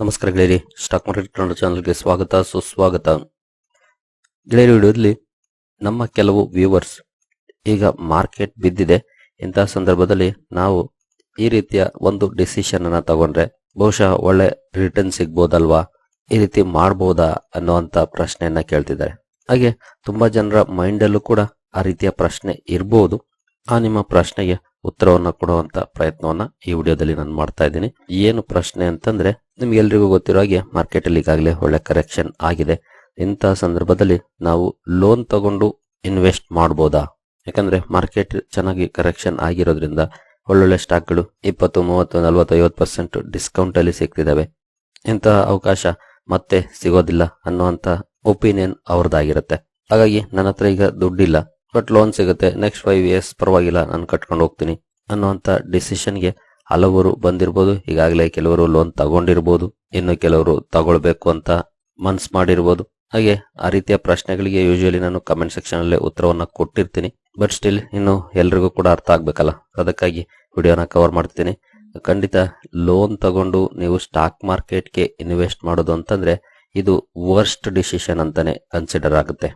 ನಮಸ್ಕಾರ ಗೆಳೆಯರಿ stock market Kannada ಚಾನಲ್ಗೆ ಸ್ವಾಗತ, ಸುಸ್ವಾಗತ. ಗೆಳೆಯರಿ ವಿಡಿಯೋದಲ್ಲಿ ನಮ್ಮ ಕೆಲವು ವ್ಯೂವರ್ಸ್ ಈಗ ಮಾರ್ಕೆಟ್ ಬಿದ್ದಿದೆ. ಇಂತಹ ಸಂದರ್ಭದಲ್ಲಿ ನಾವು ಈ ರೀತಿಯ ಒಂದು ಡಿಸಿಷನ್ ಅನ್ನ ತಗೊಂಡ್ರೆ ಬಹುಶಃ ಒಳ್ಳೆ ರಿಟರ್ನ್ ಸಿಗ್ಬೋದಲ್ವಾ? ಈ ರೀತಿ ಮಾಡ್ಬೋದಾ ಅನ್ನುವಂತ ಪ್ರಶ್ನೆಯನ್ನ ಕೇಳ್ತಿದ್ದಾರೆ. ಹಾಗೆ ತುಂಬಾ ಜನರ ಮೈಂಡಲ್ಲೂ ಕೂಡ ಆ ರೀತಿಯ ಪ್ರಶ್ನೆ ಇರಬಹುದು ಆ ನಿಮ್ಮ ಪ್ರಶ್ನೆಗೆ ಉತ್ತರವನ್ನು ಕೊಡುವಂತ ಪ್ರಯತ್ನವನ್ನ ಈ ವಿಡಿಯೋದಲ್ಲಿ ನಾನು ಮಾಡ್ತಾ ಇದ್ದೀನಿ. ಏನು ಪ್ರಶ್ನೆ ಅಂತಂದ್ರೆ ನಿಮ್ಗೆಲ್ರಿಗೂ ಗೊತ್ತಿರೋ ಹಾಗೆ ಮಾರ್ಕೆಟ್ ಅಲ್ಲಿ ಈಗಾಗಲೇ ಒಳ್ಳೆ ಕರೆಕ್ಷನ್ ಆಗಿದೆ. ಇಂತಹ ಸಂದರ್ಭದಲ್ಲಿ ನಾವು ಲೋನ್ ತಗೊಂಡು ಇನ್ವೆಸ್ಟ್ ಮಾಡ್ಬೋದಾ? ಯಾಕಂದ್ರೆ ಮಾರ್ಕೆಟ್ ಚೆನ್ನಾಗಿ ಕರೆಕ್ಷನ್ ಆಗಿರೋದ್ರಿಂದ ಒಳ್ಳೊಳ್ಳೆ ಸ್ಟಾಕ್ಗಳು ಇಪ್ಪತ್ತು, ಮೂವತ್ತು ನಲವತ್ತು ಐವತ್ತು ಪರ್ಸೆಂಟ್ ಡಿಸ್ಕೌಂಟ್ ಅಲ್ಲಿ ಸಿಗ್ತಿದ್ದಾವೆ ಇಂತಹ ಅವಕಾಶ ಮತ್ತೆ ಸಿಗೋದಿಲ್ಲ ಅನ್ನುವಂತ ಒಪಿನಿಯನ್ ಅವ್ರದ್ದಾಗಿರುತ್ತೆ. ಹಾಗಾಗಿ ನನ್ನ ಹತ್ರ ಈಗ ದುಡ್ಡಿಲ್ಲ ಬಟ್ ಲೋನ್ ಸಿಗುತ್ತೆ. ನೆಕ್ಸ್ಟ್ ಫೈವ್ ಇಯರ್ಸ್ ಪರವಾಗಿಲ್ಲ, ನಾನು ಕಟ್ಕೊಂಡು ಹೋಗ್ತೀನಿ ಅನ್ನುವಂಥ ಡಿಸಿಷನ್ಗೆ ಹಲವರು ಬಂದಿರ್ಬೋದು, ಈಗಾಗಲೇ ಕೆಲವರು ಲೋನ್ ತಗೊಂಡಿರ್ಬೋದು, ಇನ್ನು ಕೆಲವರು ತಗೊಳ್ಬೇಕು ಅಂತ ಮನ್ಸ್ ಮಾಡಿರ್ಬೋದು. ಹಾಗೆ ಆ ರೀತಿಯ ಪ್ರಶ್ನೆಗಳಿಗೆ ಯೂಶುವಲಿ ನಾನು ಕಮೆಂಟ್ ಸೆಕ್ಷನ್ ಅಲ್ಲಿ ಉತ್ತರವನ್ನ ಕೊಟ್ಟಿರ್ತೀನಿ. ಬಟ್ ಸ್ಟಿಲ್ ಇನ್ನು ಎಲ್ರಿಗೂ ಕೂಡ ಅರ್ಥ ಆಗ್ಬೇಕಲ್ಲ? ಅದಕ್ಕಾಗಿ ವಿಡಿಯೋನ ಕವರ್ ಮಾಡ್ತೀನಿ. ಖಂಡಿತ ಲೋನ್ ತಗೊಂಡು ನೀವು ಸ್ಟಾಕ್ ಮಾರ್ಕೆಟ್ಗೆ ಇನ್ವೆಸ್ಟ್ ಮಾಡೋದು ಅಂತಂದ್ರೆ ಇದು ವರ್ಸ್ಟ್ ಡಿಸಿಷನ್ ಅಂತಾನೆ ಕನ್ಸಿಡರ್ ಆಗುತ್ತೆ.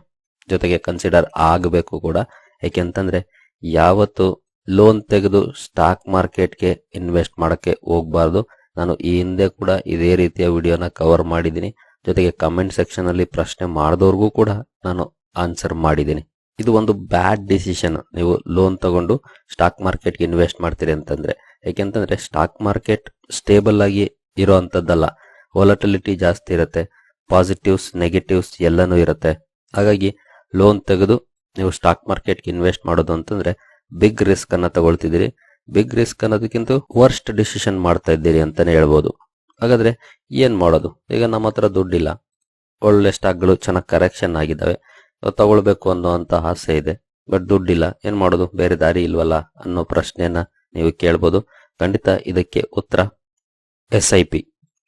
ಜೊತೆಗೆ ಕನ್ಸಿಡರ್ ಆಗಬೇಕು ಕೂಡ. ಯಾಕೆಂತಂದ್ರೆ ಯಾವತ್ತು ಲೋನ್ ತೆಗೆದು ಸ್ಟಾಕ್ ಮಾರ್ಕೆಟ್ಗೆ ಇನ್ವೆಸ್ಟ್ ಮಾಡೋಕ್ಕೆ ಹೋಗಬಾರ್ದು. ನಾನು ಈ ಹಿಂದೆ ಕೂಡ ಇದೇ ರೀತಿಯ ವಿಡಿಯೋನ ಕವರ್ ಮಾಡಿದ್ದೀನಿ. ಜೊತೆಗೆ ಕಮೆಂಟ್ ಸೆಕ್ಷನ್ ಅಲ್ಲಿ ಪ್ರಶ್ನೆ ಮಾಡಿದವ್ರಿಗೂ ಕೂಡ ನಾನು ಆನ್ಸರ್ ಮಾಡಿದ್ದೀನಿ. ಇದು ಒಂದು ಬ್ಯಾಡ್ ಡಿಸಿಷನ್ ನೀವು ಲೋನ್ ತಗೊಂಡು ಸ್ಟಾಕ್ ಮಾರ್ಕೆಟ್ಗೆ ಇನ್ವೆಸ್ಟ್ ಮಾಡ್ತೀರಿ ಅಂತಂದ್ರೆ. ಯಾಕೆಂತಂದ್ರೆ ಸ್ಟಾಕ್ ಮಾರ್ಕೆಟ್ ಸ್ಟೇಬಲ್ ಆಗಿ ಇರೋ ಅಂತದ್ದಲ್ಲ. ವಾಲಟಿಲಿಟಿ ಜಾಸ್ತಿ ಇರುತ್ತೆ ಪಾಸಿಟಿವ್ಸ್ ನೆಗೆಟಿವ್ಸ್ ಎಲ್ಲನೂ ಇರುತ್ತೆ. ಹಾಗಾಗಿ ಲೋನ್ ತೆಗೆದು ನೀವು ಸ್ಟಾಕ್ ಮಾರ್ಕೆಟ್ಗೆ ಇನ್ವೆಸ್ಟ್ ಮಾಡೋದು ಅಂತಂದ್ರೆ ಬಿಗ್ ರಿಸ್ಕ್ ಅನ್ನ ತಗೊಳ್ತಿದ್ದೀರಿ. ಬಿಗ್ ರಿಸ್ಕ್ ಅನ್ನೋದಕ್ಕಿಂತ ವರ್ಸ್ಟ್ ಡಿಸಿಷನ್ ಮಾಡ್ತಾ ಇದ್ದೀರಿ ಅಂತಾನೆ ಹೇಳ್ಬೋದು. ಹಾಗಾದ್ರೆ ಏನ್ ಮಾಡೋದು? ಈಗ ನಮ್ಮ ಹತ್ರ ದುಡ್ಡಿಲ್ಲ. ಒಳ್ಳೆ ಸ್ಟಾಕ್ಗಳು ಚೆನ್ನಾಗಿ ಕರೆಕ್ಷನ್ ಆಗಿದ್ದಾವೆ. ತಗೊಳ್ಬೇಕು ಅನ್ನೋಂತ ಆಸೆ ಇದೆ. ಬಟ್ ದುಡ್ಡಿಲ್ಲ. ಏನ್ ಮಾಡೋದು? ಬೇರೆ ದಾರಿ ಇಲ್ವಲ್ಲ ಅನ್ನೋ ಪ್ರಶ್ನೆಯನ್ನ ನೀವು ಕೇಳ್ಬೋದು. ಖಂಡಿತ ಇದಕ್ಕೆ ಉತ್ತರ. S I P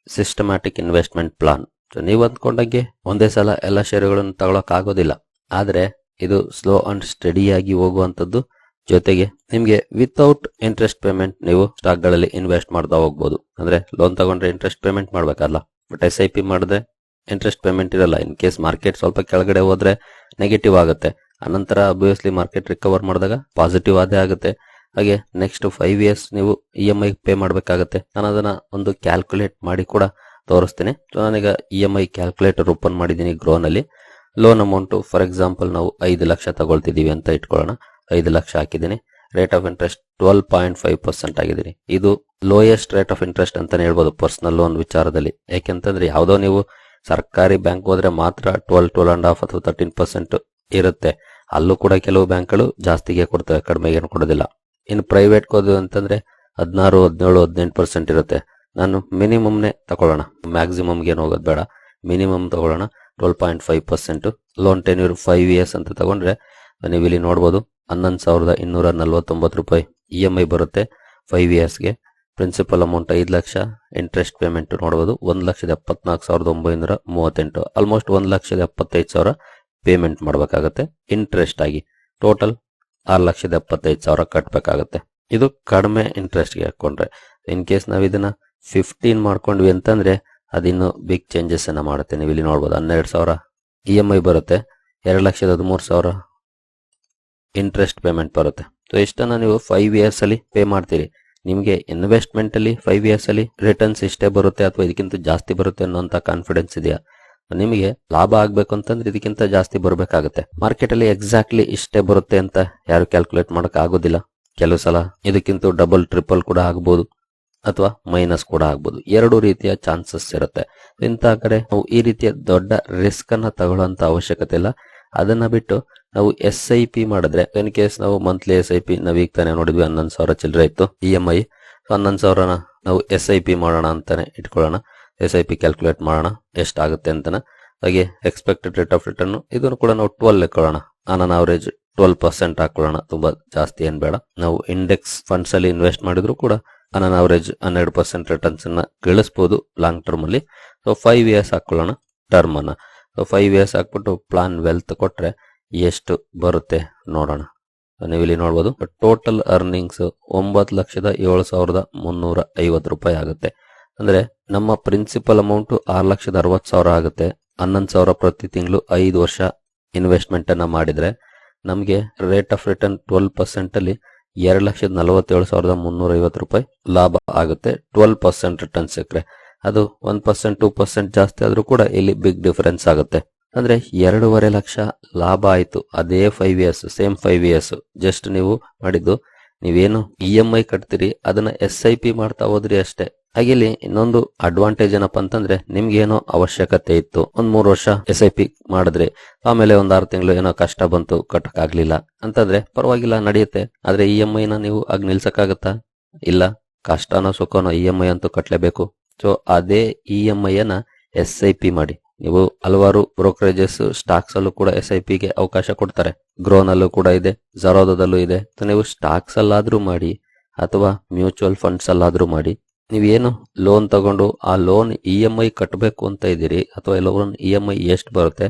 systematic investment plan ನೀವು ಅಂದ್ಕೊಂಡಂಗೆ ಒಂದೇ ಸಲ ಎಲ್ಲ ಷೇರುಗಳನ್ನು ತಗೊಳಕ್ ಆಗೋದಿಲ್ಲ. ಆದ್ರೆ ಇದು ಸ್ಲೋ ಅಂಡ್ ಸ್ಟಡಿಯಾಗಿ ಹೋಗುವಂತದ್ದು ಜೊತೆಗೆ ನಿಮ್ಗೆ ವಿತೌಟ್ ಇಂಟ್ರೆಸ್ಟ್ ಪೇಮೆಂಟ್ ನೀವು ಸ್ಟಾಕ್ಗಳಲ್ಲಿ ಇನ್ವೆಸ್ಟ್ ಮಾಡ್ತಾ ಹೋಗ್ಬೋದು. ಅಂದ್ರೆ ಲೋನ್ ತಗೊಂಡ್ರೆ ಇಂಟ್ರೆಸ್ಟ್ ಪೇಮೆಂಟ್ ಮಾಡ್ಬೇಕಲ್ಲ. ಬಟ್ ಎಸ್ ಐ ಪಿ ಮಾಡಿದ್ರೆ ಇಂಟ್ರೆಸ್ಟ್ ಪೇಮೆಂಟ್ ಇರಲ್ಲ. ಇನ್ ಕೇಸ್ ಮಾರ್ಕೆಟ್ ಸ್ವಲ್ಪ ಕೆಳಗಡೆ ಹೋದ್ರೆ ನೆಗೆಟಿವ್ ಆಗುತ್ತೆ. ಅನಂತರ ಅಬ್ವಿಯಸ್ಲಿ ಮಾರ್ಕೆಟ್ ರಿಕವರ್ ಮಾಡಿದಾಗ ಪಾಸಿಟಿವ್ ಅದೇ ಆಗುತ್ತೆ. ಹಾಗೆ ನೆಕ್ಸ್ಟ್ ಫೈವ್ ಇಯರ್ಸ್ ನೀವು ಇ ಎಂ ಐ ಪೇ ಮಾಡಬೇಕಾಗತ್ತೆ. ನಾನು ಅದನ್ನ ಒಂದು ಕ್ಯಾಲ್ಕುಲೇಟ್ ಮಾಡಿ ಕೂಡ ತೋರಿಸ್ತೀನಿ. ಸೊ ನಾನೀಗ E M I calculator open ಮಾಡಿದ್ದೀನಿ ಗ್ರೋನಲ್ಲಿ ಲೋನ್ ಅಮೌಂಟ್ ಫಾರ್ ಎಕ್ಸಾಂಪಲ್ ನಾವು ಐದು ಲಕ್ಷ ತಗೊಳ್ತಿದ್ದೀವಿ ಅಂತ ಇಟ್ಕೊಳ್ಳೋಣ. ಐದು ಲಕ್ಷ ಹಾಕಿದ್ದೀನಿ. Rate of interest twelve point five percent ಆಗಿದ್ದೀನಿ. ಇದು ಲೋಯೆಸ್ಟ್ ರೇಟ್ ಆಫ್ ಇಂಟ್ರೆಸ್ಟ್ ಅಂತಲೇ ಹೇಳ್ಬೋದು ಪರ್ಸನಲ್ ಲೋನ್ ವಿಚಾರದಲ್ಲಿ. ಯಾಕೆಂತಂದ್ರೆ ಯಾವುದೋ ನೀವು ಸರ್ಕಾರಿ ಬ್ಯಾಂಕ್ ಹೋದ್ರೆ ಮಾತ್ರ ಟ್ವೆಲ್ ಟ್ವೆಲ್ ಅಂಡ್ ಹಾಫ್ ಅಥವಾ ತರ್ಟೀನ್ ಪರ್ಸೆಂಟ್ ಇರುತ್ತೆ. ಅಲ್ಲೂ ಕೂಡ ಕೆಲವು ಬ್ಯಾಂಕ್ಗಳು ಜಾಸ್ತಿಗೆ ಕೊಡ್ತವೆ, ಕಡಿಮೆಗೆ ಏನು ಕೊಡೋದಿಲ್ಲ. ಇನ್ನು ಪ್ರೈವೇಟ್ ಹೋದ್ವಿ ಅಂತಂದ್ರೆ ಹದಿನಾರು, ಹದಿನೇಳು, ಹದಿನೆಂಟು ಪರ್ಸೆಂಟ್ ಇರುತ್ತೆ. ನಾನು ಮಿನಿಮಮ್ನೇ ತಗೊಳ್ಳೋಣ. ಮ್ಯಾಕ್ಸಿಮಮ್ಗೆ ಏನು ಹೋಗೋದು ಬೇಡ. ಮಿನಿಮಮ್ ತಗೊಳ್ಳೋಣ. Twelve point five percent loan tenure five years ಅಂತ ತಗೊಂಡ್ರೆ ನೀವು ಇಲ್ಲಿ ನೋಡ್ಬೋದು ಹನ್ನೊಂದು ಸಾವಿರದ ಇನ್ನೂರ ನಲ್ವತ್ತೊಂಬತ್ತು ರೂಪಾಯಿ ಇ ಎಂ ಐ ಬರುತ್ತೆ ಫೈವ್ ಇಯರ್ಸ್ಗೆ ಪ್ರಿನ್ಸಿಪಲ್ ಅಮೌಂಟ್ ಐದು ಲಕ್ಷ ಇಂಟ್ರೆಸ್ಟ್ ಪೇಮೆಂಟ್ ನೋಡ್ಬೋದು ಒಂದು ಲಕ್ಷದ ಎಪ್ಪತ್ನಾಲ್ಕು ಸಾವಿರದ ಒಂಬೈನೂರ ಮೂವತ್ತೆಂಟು. ಆಲ್ಮೋಸ್ಟ್ ಒಂದು ಲಕ್ಷದ ಎಪ್ಪತ್ತೈದು ಸಾವಿರ ಪೇಮೆಂಟ್ ಮಾಡಬೇಕಾಗತ್ತೆ ಇಂಟ್ರೆಸ್ಟ್ ಆಗಿ. ಟೋಟಲ್ ಆರು ಲಕ್ಷದ ಎಪ್ಪತ್ತೈದು ಸಾವಿರ ಕಟ್ಟಬೇಕಾಗತ್ತೆ ಇದು ಕಡಿಮೆ ಇಂಟ್ರೆಸ್ಟ್ಗೆ ಹಾಕೊಂಡ್ರೆ ಇನ್ ಕೇಸ್ ನಾವು ಇದನ್ನ ಫಿಫ್ಟೀನ್ ಮಾಡ್ಕೊಂಡ್ವಿ ಅಂತಂದ್ರೆ ಅದಿನ್ನು ಬಿಗ್ ಚೇಂಜಸ್ ಅನ್ನ ಮಾಡುತ್ತೆ. ನೀವು ಇಲ್ಲಿ ನೋಡ್ಬೋದು ಹನ್ನೆರಡು ಸಾವಿರ ಇ ಎಂ ಐ ಬರುತ್ತೆ, ಎರಡು ಲಕ್ಷದ ಹದಿಮೂರು ಸಾವಿರ ಇಂಟ್ರೆಸ್ಟ್ ಪೇಮೆಂಟ್ ಬರುತ್ತೆ. ಸೊ ಎಷ್ಟನ್ನು ನೀವು ಫೈವ್ ಇಯರ್ಸ್ ಅಲ್ಲಿ ಪೇ ಮಾಡ್ತೀರಿ? ನಿಮಗೆ ಇನ್ವೆಸ್ಟ್ಮೆಂಟ್ ಅಲ್ಲಿ ಫೈವ್ ಇಯರ್ಸ್ ಅಲ್ಲಿ ರಿಟರ್ನ್ಸ್ ಇಷ್ಟೇ ಬರುತ್ತೆ ಅಥವಾ ಇದಕ್ಕಿಂತ ಜಾಸ್ತಿ ಬರುತ್ತೆ ಅನ್ನೋಂತ ಕಾನ್ಫಿಡೆನ್ಸ್ ಇದೆಯಾ? ನಿಮಗೆ ಲಾಭ ಆಗ್ಬೇಕು ಅಂತಂದ್ರೆ ಇದಕ್ಕಿಂತ ಜಾಸ್ತಿ ಬರಬೇಕಾಗುತ್ತೆ. ಮಾರ್ಕೆಟ್ ಅಲ್ಲಿ ಎಕ್ಸಾಕ್ಟ್ಲಿ ಇಷ್ಟೇ ಬರುತ್ತೆ ಅಂತ ಯಾರು ಕ್ಯಾಲ್ಕುಲೇಟ್ ಮಾಡಕ್ ಆಗೋದಿಲ್ಲ. ಕೆಲವು ಸಲ ಇದಕ್ಕಿಂತ ಡಬಲ್ ಟ್ರಿಪಲ್ ಕೂಡ ಆಗ್ಬೋದು ಅಥವಾ ಮೈನಸ್ ಕೂಡ ಆಗ್ಬೋದು. ಎರಡು ರೀತಿಯ ಚಾನ್ಸಸ್ ಇರುತ್ತೆ. ಇಂಥ ಕಡೆ ನಾವು ಈ ರೀತಿಯ ದೊಡ್ಡ ರಿಸ್ಕ್ ಅನ್ನ ತಗೊಳ್ಳೋಂತ ಅವಶ್ಯಕತೆ ಇಲ್ಲ. ಅದನ್ನ ಬಿಟ್ಟು ನಾವು ಎಸ್ ಐ ಪಿ ಮಾಡಿದ್ರೆ ಇನ್ ಕೇಸ್ ನಾವು ಮಂತ್ಲಿ ಎಸ್ ಐ ಪಿ ನಾವು ಈಗ ತಾನೇ ನೋಡಿದ್ವಿ, ಹನ್ನೊಂದು ಸಾವಿರ ಚಿಲ್ಲರೆ ಇತ್ತು ಇ ಎಂ ಐ ಹನ್ನೊಂದು ಸಾವಿರನ ನಾವು ಎಸ್ ಐ ಪಿ ಮಾಡೋಣ ಅಂತಾನೆ ಇಟ್ಕೊಳ್ಳೋಣ. ಎಸ್ ಐ ಪಿ ಕ್ಯಾಲ್ಕುಲೇಟ್ ಮಾಡೋಣ ಎಷ್ಟಾಗುತ್ತೆ ಅಂತಾನೆ. ಹಾಗೆ ಎಕ್ಸ್ಪೆಕ್ಟೆಡ್ ರೇಟ್ ಆಫ್ ರಿಟರ್ನ್ ಇದನ್ನು ಕೂಡ ನಾವು ಟ್ವೆಲ್ ಇಟ್ಕೊಳ್ಳೋಣ ಆನ್ ಅವರೇಜ್ ಟ್ವೆಲ್ ಪರ್ಸೆಂಟ್ ಹಾಕೊಳ್ಳೋಣ, ತುಂಬಾ ಜಾಸ್ತಿ ಏನ್ ಬೇಡ. ನಾವು ಇಂಡೆಕ್ಸ್ ಫಂಡ್ಸ್ ಅಲ್ಲಿ ಇನ್ವೆಸ್ಟ್ ಮಾಡಿದ್ರು ಕೂಡ ಆನ್ ಅವರೇಜ್ ಹನ್ನೆರಡು ಪರ್ಸೆಂಟ್ ರಿಟರ್ನ್ಸ್ ಅನ್ನ ಗಳಿಸಬಹುದು ಲಾಂಗ್ ಟರ್ಮ್ ಅಲ್ಲಿ. ಸೊ ಫೈವ್ ಇಯರ್ಸ್ ಹಾಕೊಳ್ಳೋಣ ಟರ್ಮ್ ಅನ್ನ. ಸೊ ಫೈವ್ ಇಯರ್ಸ್ ಹಾಕ್ಬಿಟ್ಟು ಪ್ಲಾನ್ ವೆಲ್ತ್ ಕೊಟ್ರೆ ಎಷ್ಟು ಬರುತ್ತೆ ನೋಡೋಣ. ನೀವು ಇಲ್ಲಿ ನೋಡ್ಬೋದು ಟೋಟಲ್ ಅರ್ನಿಂಗ್ಸ್ ಒಂಬತ್ತು ಲಕ್ಷದ ಏಳು ಸಾವಿರದ ಮುನ್ನೂರ ಐವತ್ತು ರೂಪಾಯಿ ಆಗುತ್ತೆ. ಅಂದ್ರೆ ನಮ್ಮ ಪ್ರಿನ್ಸಿಪಲ್ ಅಮೌಂಟ್ ಆರು ಲಕ್ಷದ ಅರವತ್ತು ಸಾವಿರ ಆಗುತ್ತೆ. ಹನ್ನೊಂದು ಸಾವಿರ ಪ್ರತಿ ತಿಂಗಳು ಐದು ವರ್ಷ ಇನ್ವೆಸ್ಟ್ಮೆಂಟ್ ಅನ್ನ ಮಾಡಿದ್ರೆ ನಮಗೆ rate of return twelve percent ಅಲ್ಲಿ ಎರಡು ಲಕ್ಷದ ನಲವತ್ತೇಳು ಸಾವಿರದ ಮುನ್ನೂರ ಐವತ್ತು ರೂಪಾಯಿ ಲಾಭ ಆಗುತ್ತೆ. ಟ್ವೆಲ್ ಪರ್ಸೆಂಟ್ ರಿಟರ್ನ್ ಸಿಕ್ಕರೆ ಅದು ಒನ್ ಪರ್ಸೆಂಟ್ ಟೂ ಪರ್ಸೆಂಟ್ ಜಾಸ್ತಿ ಆದ್ರೂ ಕೂಡ ಇಲ್ಲಿ ಬಿಗ್ ಡಿಫರೆನ್ಸ್ ಆಗುತ್ತೆ. ಅಂದ್ರೆ ಎರಡೂವರೆ ಲಕ್ಷ ಲಾಭ ಆಯಿತು. ಅದೇ five years same five years just ನೀವು ಮಾಡಿದ್ದು, ನೀವೇನು ಇ ಎಂ ಐ ಕಟ್ತೀರಿ, ಅದನ್ನ ಎಸ್ ಐ ಪಿ ಮಾಡ್ತಾ ಹೋದ್ರಿ ಅಷ್ಟೇ. ಹಾಗೆ ಇಲ್ಲಿ ಇನ್ನೊಂದು ಅಡ್ವಾಂಟೇಜ್ ಏನಪ್ಪಾ ಅಂತಂದ್ರೆ ನಿಮ್ಗೆ ಏನೋ ಅವಶ್ಯಕತೆ ಇತ್ತು. ಒಂದ್ ಮೂರು ವರ್ಷ ಎಸ್ ಐ ಪಿ ಮಾಡಿದ್ರಿ, ಆಮೇಲೆ ಒಂದ್ ಆರು ತಿಂಗಳು ಏನೋ ಕಷ್ಟ ಬಂತು ಕಟ್ಟಕ್ ಆಗ್ಲಿಲ್ಲ ಅಂತಂದ್ರೆ ಪರವಾಗಿಲ್ಲ, ನಡೆಯುತ್ತೆ. ಆದ್ರೆ ಇ ಎಂ ಐ ನ ನೀವು ಆಗ ನಿಲ್ಸಕ್ಕಾಗತ್ತಾ? ಇಲ್ಲ. ಕಷ್ಟನೋ ಸುಖನೋ ಇ ಎಂ ಐ ಅಂತೂ ಕಟ್ಲೇಬೇಕು. ಸೊ ಅದೇ ಇ ಎಂ ಐ ಅನ್ನ ಎಸ್ ಐ ಪಿ ಮಾಡಿ. ನೀವು ಹಲವಾರು ಬ್ರೋಕರೇಜಸ್ ಸ್ಟಾಕ್ಸ್ ಅಲ್ಲೂ ಕೂಡ ಎಸ್ ಐ ಪಿಗೆ ಅವಕಾಶ ಕೊಡ್ತಾರೆ. ಗ್ರೋನ್ ಅಲ್ಲೂ ಕೂಡ ಇದೆ ಜರೋದಲ್ಲೂ ಇದೆ. ನೀವು ಸ್ಟಾಕ್ಸ್ ಅಲ್ಲಾದ್ರೂ ಮಾಡಿ ಅಥವಾ ಮ್ಯೂಚುವಲ್ ಫಂಡ್ಸ್ ಅಲ್ಲಾದ್ರೂ ಮಾಡಿ, ನೀವೇನು ಲೋನ್ ತಗೊಂಡು ಆ ಲೋನ್ ಇ ಎಂ ಐ ಕಟ್ಟಬೇಕು ಅಂತ ಇದ್ದೀರಿ ಅಥವಾ ಲೋನ್ ಇ ಎಂ ಐ ಎಷ್ಟು ಬರುತ್ತೆ,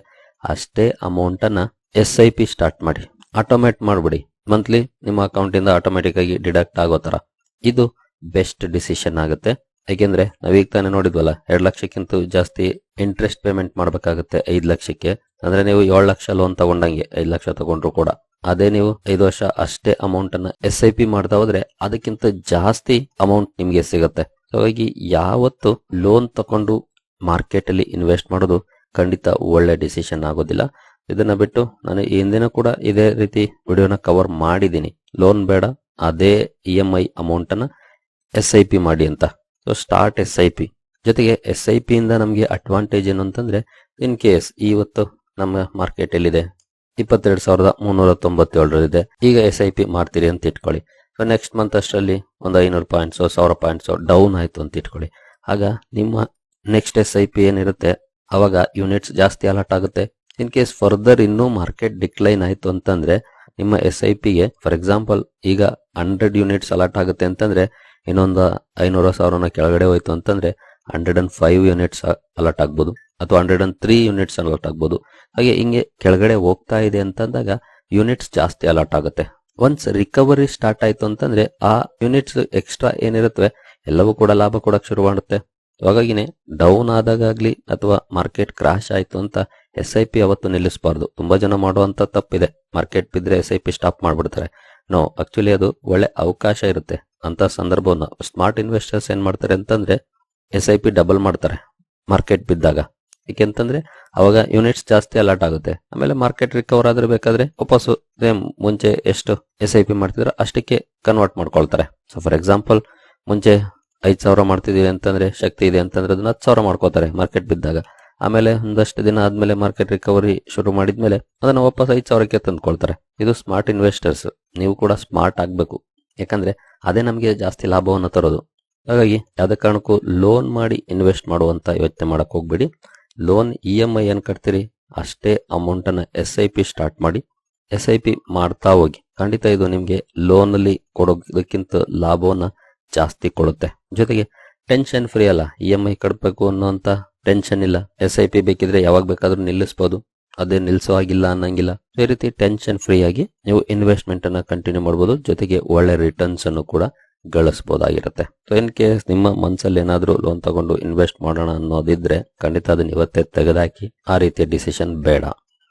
ಅಷ್ಟೇ ಅಮೌಂಟ್ ಅನ್ನ ಎಸ್ ಐ ಪಿ ಸ್ಟಾರ್ಟ್ ಮಾಡಿ. ಆಟೋಮೇಟ್ ಮಾಡ್ಬಿಡಿ. ಮಂತ್ಲಿ ನಿಮ್ಮ ಅಕೌಂಟ್ ಇಂದ ಆಟೋಮೆಟಿಕ್ ಆಗಿ ಡಿಡಕ್ಟ್ ಆಗೋ ತರ ಇದು ಬೆಸ್ಟ್ ಡಿಸಿಷನ್ ಆಗುತ್ತೆ. ಯಾಕೆಂದ್ರೆ ನಾವೀಗ ತಾನೇ ನೋಡಿದ್ವಲ್ಲ, ಎರಡು ಲಕ್ಷಕ್ಕಿಂತ ಜಾಸ್ತಿ ಇಂಟ್ರೆಸ್ಟ್ ಪೇಮೆಂಟ್ ಮಾಡಬೇಕಾಗುತ್ತೆ ಐದು ಲಕ್ಷಕ್ಕೆ. ಅಂದ್ರೆ ನೀವು ಏಳು ಲಕ್ಷ ಲೋನ್ ತಗೊಂಡಂಗೆ ಐದು ಲಕ್ಷ ತಗೊಂಡ್ರು ಕೂಡ. ಅದೇ ನೀವು ಐದು ವರ್ಷ ಅಷ್ಟೇ ಅಮೌಂಟ್ ಅನ್ನ ಎಸ್ ಐ ಪಿ ಮಾಡ್ತಾ ಹೋದ್ರೆ ಅದಕ್ಕಿಂತ ಜಾಸ್ತಿ ಅಮೌಂಟ್ ನಿಮ್ಗೆ ಸಿಗುತ್ತೆ. ಹಾಗಾಗಿ ಯಾವತ್ತು ಲೋನ್ ತಕೊಂಡು ಮಾರ್ಕೆಟ್ ಅಲ್ಲಿ ಇನ್ವೆಸ್ಟ್ ಮಾಡೋದು ಖಂಡಿತ ಒಳ್ಳೆ ಡಿಸಿಷನ್ ಆಗೋದಿಲ್ಲ. ಇದನ್ನ ಬಿಟ್ಟು ನಾನು ಹಿಂದಿನ ಕೂಡ ಇದೇ ರೀತಿ ವಿಡಿಯೋನ ಕವರ್ ಮಾಡಿದ್ದೀನಿ. ಲೋನ್ ಬೇಡ, ಅದೇ ಇ ಎಂ ಐ ಅಮೌಂಟ್ ಅನ್ನ ಎಸ್ ಐ ಪಿ ಮಾಡಿ ಅಂತ. So start S I P ಜೊತೆಗೆ ಎಸ್ ಐ ಪಿ ಇಂದ ನಮಗೆ ಅಡ್ವಾಂಟೇಜ್ ಏನು ಅಂತಂದ್ರೆ ಇನ್ ಕೇಸ್ ಇವತ್ತು ನಮ್ಮ ಮಾರ್ಕೆಟ್ ಎಲ್ಲಿದೆ? ಇಪ್ಪತ್ತೆರಡು ಸಾವಿರದ ಮುನ್ನೂರ ತೊಂಬತ್ತೇಳರಲ್ಲಿದೆ ಈಗ ಎಸ್ ಐ ಪಿ ಮಾಡ್ತೀರಿ ಅಂತ ಇಟ್ಕೊಳ್ಳಿ. ಸೊ ನೆಕ್ಸ್ಟ್ ಮಂತ್ ಅಷ್ಟರಲ್ಲಿ ಒಂದು ಐನೂರು ಪಾಯಿಂಟ್ಸು ಸಾವಿರ ಪಾಯಿಂಟ್ಸು ಡೌನ್ ಆಯಿತು ಅಂತ ಇಟ್ಕೊಳ್ಳಿ. ಆಗ ನಿಮ್ಮ ನೆಕ್ಸ್ಟ್ ಎಸ್ ಐ ಪಿ ಏನಿರುತ್ತೆ? ಅವಾಗ ಯೂನಿಟ್ಸ್ ಜಾಸ್ತಿ ಅಲರ್ಟ್ ಆಗುತ್ತೆ. ಇನ್ ಕೇಸ್ ಫರ್ದರ್ ಇನ್ನೂ ಮಾರ್ಕೆಟ್ ಡಿಕ್ಲೈನ್ ಆಯಿತು ಅಂತಂದ್ರೆ, ನಿಮ್ಮ ಎಸ್ ಐ ಪಿಗೆ ಫಾರ್ ಎಕ್ಸಾಂಪಲ್ ಈಗ ಹಂಡ್ರೆಡ್ ಯೂನಿಟ್ಸ್ ಅಲರ್ಟ್ ಆಗುತ್ತೆ ಅಂತಂದ್ರೆ ಇನ್ನೊಂದು ಐನೂರು ಸಾವಿರನ ಕೆಳಗಡೆ ಹೋಯ್ತು ಅಂತಂದ್ರೆ hundred and five units alert ಆಗ್ಬೋದು ಅಥವಾ hundred and three units alert ಆಗ್ಬೋದು. ಹಾಗೆ ಹಿಂಗೆ ಕೆಳಗಡೆ ಹೋಗ್ತಾ ಇದೆ ಅಂತಂದಾಗ ಯೂನಿಟ್ಸ್ ಜಾಸ್ತಿ ಅಲರ್ಟ್ ಆಗುತ್ತೆ. ಒನ್ಸ್ ರಿಕವರಿ ಸ್ಟಾರ್ಟ್ ಆಯ್ತು ಅಂತಂದ್ರೆ ಆ ಯೂನಿಟ್ಸ್ ಎಕ್ಸ್ಟ್ರಾ ಏನಿರುತ್ತವೆ, ಎಲ್ಲವೂ ಕೂಡ ಲಾಭ ಕೊಡಕ್ ಶುರು ಮಾಡುತ್ತೆ. ಹಾಗಾಗಿನೇ ಡೌನ್ ಆದಾಗಲಿ ಅಥವಾ ಮಾರ್ಕೆಟ್ ಕ್ರಾಶ್ ಆಯ್ತು ಅಂತ ಎಸ್ ಐ ಪಿ ಅವತ್ತು ನಿಲ್ಲಿಸಬಾರ್ದು. ತುಂಬಾ ಜನ ಮಾಡುವಂತ ತಪ್ಪಿದೆ. ಮಾರ್ಕೆಟ್ ಬಿದ್ರೆ ಎಸ್ ಐ ಪಿ ಸ್ಟಾಪ್ ಮಾಡ್ಬಿಡ್ತಾರೆ. ನೋ ಆಕ್ಚುಲಿ ಅದು ಒಳ್ಳೆ ಅವಕಾಶ ಇರುತ್ತೆ. ಅಂತ ಸಂದರ್ಭವನ್ನ ಸ್ಮಾರ್ಟ್ ಇನ್ವೆಸ್ಟರ್ಸ್ ಏನ್ ಮಾಡ್ತಾರೆ ಅಂತಂದ್ರೆ ಎಸ್ ಐ ಪಿ ಡಬಲ್ ಮಾಡ್ತಾರೆ. ಮಾರ್ಕೆಟ್ ಬಿದ್ದಾಗ. ಏಕೆಂತಂದ್ರೆ ಅವಾಗ ಯೂನಿಟ್ಸ್ ಜಾಸ್ತಿ ಅಲರ್ಟ್ ಆಗುತ್ತೆ. ಆಮೇಲೆ ಮಾರ್ಕೆಟ್ ರಿಕವರ್ ಆದ್ರೆ ಬೇಕಾದ್ರೆ ವಾಪಸ್ ಮುಂಚೆ ಎಷ್ಟು ಎಸ್ ಐ ಪಿ ಮಾಡ್ತಿದ್ರೆ ಅಷ್ಟಕ್ಕೆ ಕನ್ವರ್ಟ್ ಮಾಡ್ಕೊಳ್ತಾರೆ. ಸೊ ಫಾರ್ ಎಕ್ಸಾಂಪಲ್ ಮುಂಚೆ ಐದ್ ಸಾವಿರ ಮಾಡ್ತಿದೀವಿ ಅಂತಂದ್ರೆ, ಶಕ್ತಿ ಇದೆ ಅಂತಂದ್ರೆ ಅದನ್ನ ಹತ್ತು ಸಾವಿರ ಮಾಡ್ಕೋತಾರೆ. ಮಾರ್ಕೆಟ್ ಬಿದ್ದಾಗ. ಆಮೇಲೆ ಒಂದಷ್ಟು ದಿನ ಆದ್ಮೇಲೆ ಮಾರ್ಕೆಟ್ ರಿಕವರಿ ಶುರು ಮಾಡಿದ್ಮೇಲೆ ಅದನ್ನ ವಾಪಸ್ ಐದು ಸಾವಿರಕ್ಕೆ ತಂದ್ಕೊಳ್ತಾರೆ. ಇದು ಸ್ಮಾರ್ಟ್ ಇನ್ವೆಸ್ಟರ್ಸ್ ನೀವು ಕೂಡ ಸ್ಮಾರ್ಟ್ ಆಗ್ಬೇಕು. ಯಾಕಂದ್ರೆ ಅದೇ ನಮಗೆ ಜಾಸ್ತಿ ಲಾಭವನ್ನು ತರೋದು. ಹಾಗಾಗಿ ಯಾವುದೇ ಕಾರಣಕ್ಕೂ ಲೋನ್ ಮಾಡಿ ಇನ್ವೆಸ್ಟ್ ಮಾಡುವಂತ ಯೋಚನೆ ಮಾಡಕ್ ಹೋಗ್ಬೇಡಿ. ಲೋನ್ ಇ ಎಂ ಐ ಏನ್ ಕಟ್ತೀರಿ? ಅಷ್ಟೇ ಅಮೌಂಟ್ ಅನ್ನ ಎಸ್ ಐ ಪಿ ಸ್ಟಾರ್ಟ್ ಮಾಡಿ ಎಸ್ ಐ ಪಿ ಮಾಡ್ತಾ ಹೋಗಿ. ಖಂಡಿತ ಇದು ನಿಮಗೆ ಲೋನ್ ಅಲ್ಲಿ ಕೊಡೋದಕ್ಕಿಂತ ಲಾಭವನ್ನ ಜಾಸ್ತಿ ಕೊಡುತ್ತೆ. ಜೊತೆಗೆ ಟೆನ್ಷನ್ ಫ್ರೀ ಅಲ್ಲ. ಇ ಎಂ ಐ ಕಟ್ಬೇಕು ಅನ್ನೋಂತ ಟೆನ್ಷನ್ ಇಲ್ಲ. ಎಸ್ ಐ ಪಿ ಬೇಕಿದ್ರೆ ಯಾವಾಗ ಬೇಕಾದ್ರೂ ನಿಲ್ಲಿಸಬಹುದು ಅದೇ ನಿಲ್ಸೋ ಆಗಿಲ್ಲ ಅನ್ನಂಗಿಲ್ಲ. ಈ ರೀತಿ ಟೆನ್ಷನ್ ಫ್ರೀ ಆಗಿ ನೀವು ಇನ್ವೆಸ್ಟ್ಮೆಂಟ್ ಅನ್ನ ಕಂಟಿನ್ಯೂ ಮಾಡಬಹುದು ಜೊತೆಗೆ ಒಳ್ಳೆ ರಿಟರ್ನ್ಸ್ ಅನ್ನು ಕೂಡ ಗಳಿಸಬಹುದಾಗಿರುತ್ತೆ ಸೊ ಇನ್ ಕೇಸ್ ನಿಮ್ಮ ಮನ್ಸಲ್ಲಿ ಏನಾದ್ರೂ ಲೋನ್ ತಗೊಂಡು ಇನ್ವೆಸ್ಟ್ ಮಾಡೋಣ ಅನ್ನೋದಿದ್ರೆ ಖಂಡಿತ ಅದನ್ನ ಇವತ್ತೇ ತೆಗೆದಾಕಿ ಆ ರೀತಿಯ ಡಿಸಿಷನ್ ಬೇಡ.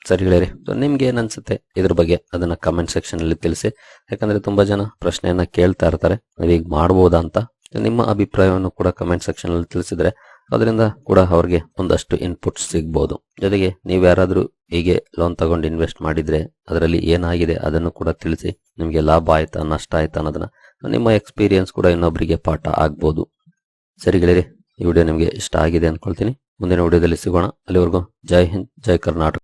ಸರಿ ಹೇಳಿರಿ ಸೊ ನಿಮ್ಗೆ ಏನ್ ಅನ್ಸುತ್ತೆ? ಇದ್ರ ಬಗ್ಗೆ ಅದನ್ನ ಕಮೆಂಟ್ ಸೆಕ್ಷನ್ ಅಲ್ಲಿ ತಿಳಿಸಿ. ಯಾಕಂದ್ರೆ ತುಂಬಾ ಜನ ಪ್ರಶ್ನೆಯನ್ನ ಕೇಳ್ತಾ ಇರ್ತಾರೆ. ನೀವೀಗ ಮಾಡಬಹುದಾ ಅಂತ ನಿಮ್ಮ ಅಭಿಪ್ರಾಯವನ್ನು ಕೂಡ ಕಮೆಂಟ್ ಸೆಕ್ಷನ್ ಅಲ್ಲಿ ತಿಳಿಸಿದ್ರೆ ಅದರಿಂದ ಕೂಡ ಅವ್ರಿಗೆ ಒಂದಷ್ಟು ಇನ್ಪುಟ್ ಸಿಗ್ಬೋದು. ಜೊತೆಗೆ ನೀವು ಯಾರಾದರೂ ಹೀಗೆ ಲೋನ್ ತಗೊಂಡು ಇನ್ವೆಸ್ಟ್ ಮಾಡಿದ್ರೆ ಅದರಲ್ಲಿ ಏನಾಗಿದೆ ಅದನ್ನು ಕೂಡ ತಿಳಿಸಿ ನಿಮಗೆ ಲಾಭ ಆಯ್ತಾ ನಷ್ಟ ಆಯ್ತಾ ಅನ್ನೋದನ್ನ ನಿಮ್ಮ ಎಕ್ಸ್ಪೀರಿಯನ್ಸ್ ಕೂಡ ಇನ್ನೊಬ್ಬರಿಗೆ ಪಾಠ ಆಗ್ಬೋದು. ಸರಿ ಗೆಳೆಯರಿ, ಈ ವಿಡಿಯೋ ನಿಮಗೆ ಇಷ್ಟ ಆಗಿದೆ ಅಂದ್ಕೊಳ್ತೀನಿ. ಮುಂದಿನ ವಿಡಿಯೋದಲ್ಲಿ ಸಿಗೋಣ. ಅಲ್ಲಿವರೆಗೂ ಜೈ ಹಿಂದ್, ಜೈ ಕರ್ನಾಟಕ.